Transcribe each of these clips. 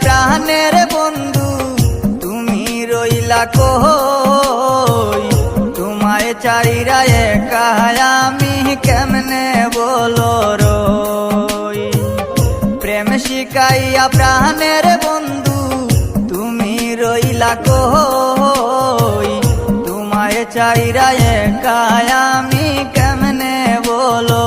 প্রাণের বন্ধু, তুমি রইলা কই? তোমায় চাইরা একা আমি কেমনে বলো রই? প্রেম শিকাইয়া প্রাণের বন্ধু, তুমি রইলা কই? তোমায় চাইরা একা আমি কেমনে বলো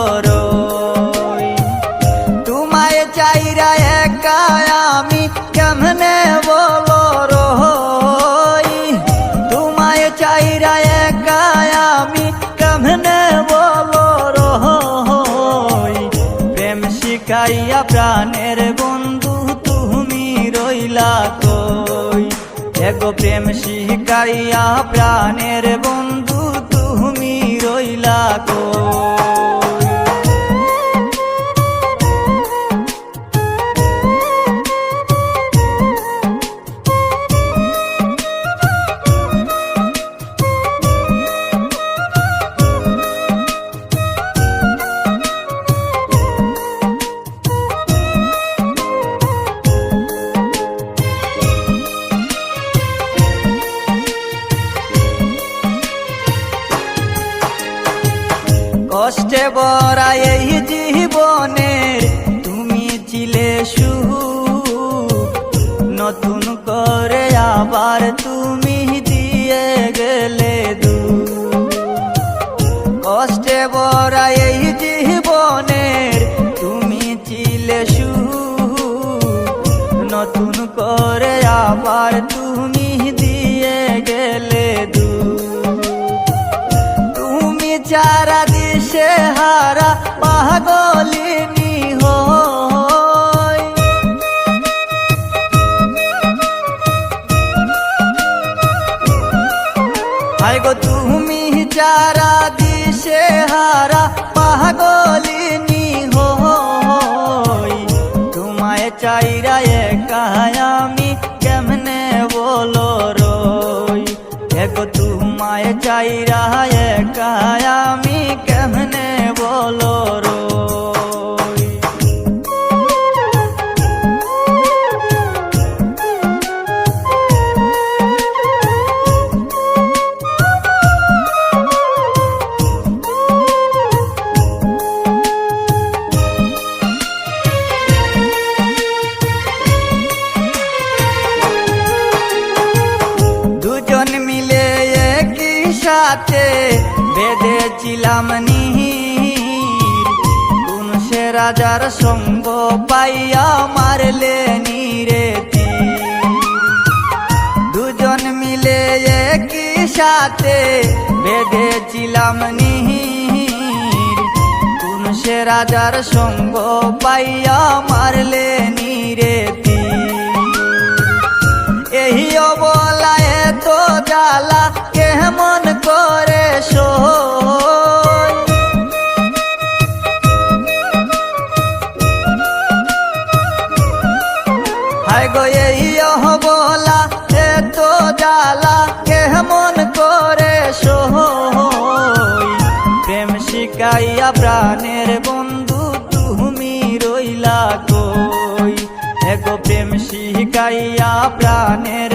শিখাইয়া প্রাণের বন্ধু তুমি রইলা কই? এগো প্রেম শিখাইয়া প্রাণের বন্ধু তুমি রইলা কই? কষ্টে বরা এই জীবনের হায় গো তুমি যারা দিশে হারা পাগলিনী হই। তোমায় চাইরা একা আমি কেমনে বলো রই? এগো তোমায় চাইরা বেঁধেছিলাম নীর কোন সে রাজার সঙ্গ পাইয়া মারলে নীরে। দুজন মিলে একই সাথে বেঁধেছিলাম নীর কোন সে রাজার সঙ্গ পাইয়া মারলে নীরে গো এই অবলা এত জ্বালা কেমন করে সই প্রেম শিকাইয়া প্রাণের বন্ধু তুমি রইলা কই? এগো প্রেম শিকাইয়া প্রাণের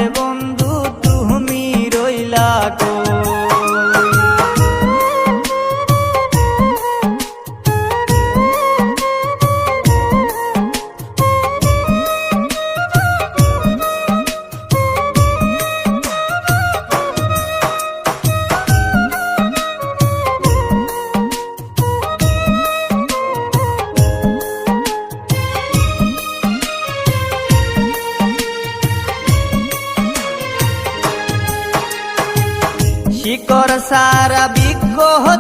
শিকড় সারা বিজ্ঞ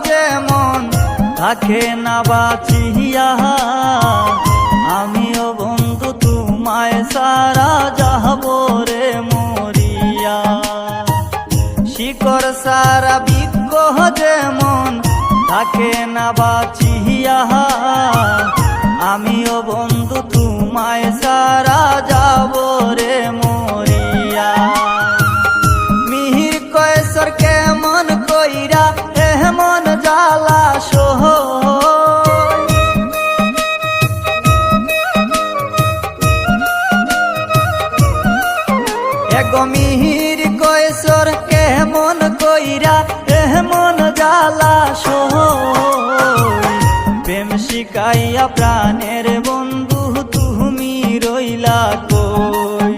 যেমন? থাকে না বাঁচিয়া আমিও বন্ধু, তোমায় সারা যাব রে মরিয়া শিকড় সারা বিজ্ঞ যেমন? থাকে না বাঁচিয়া আমিও বন্ধু, তোমায় সারা যাব রে জ্বালা প্রেম শিকাইয়া প্রাণের বন্ধু তুমি রইলা কই?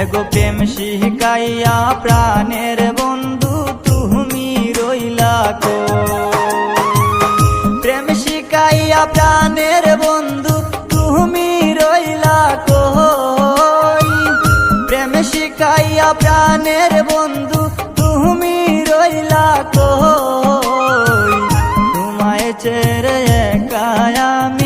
এগো প্রেম শিকাইয়া প্রাণের বন্ধু তুমি রইলা কই? প্রেম শিকাইয়া প্রাণের বন্ধু তুমি রইলা কই? প্রেম শিকাইয়া প্রাণের காயாமி